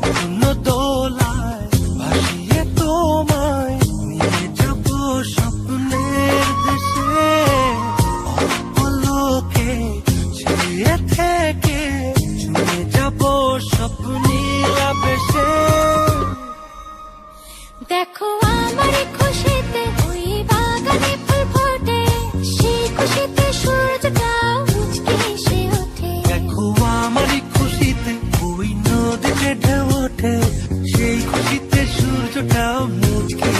trouble. ওঠে সেই খুশিতে সূর্যটা মুচকে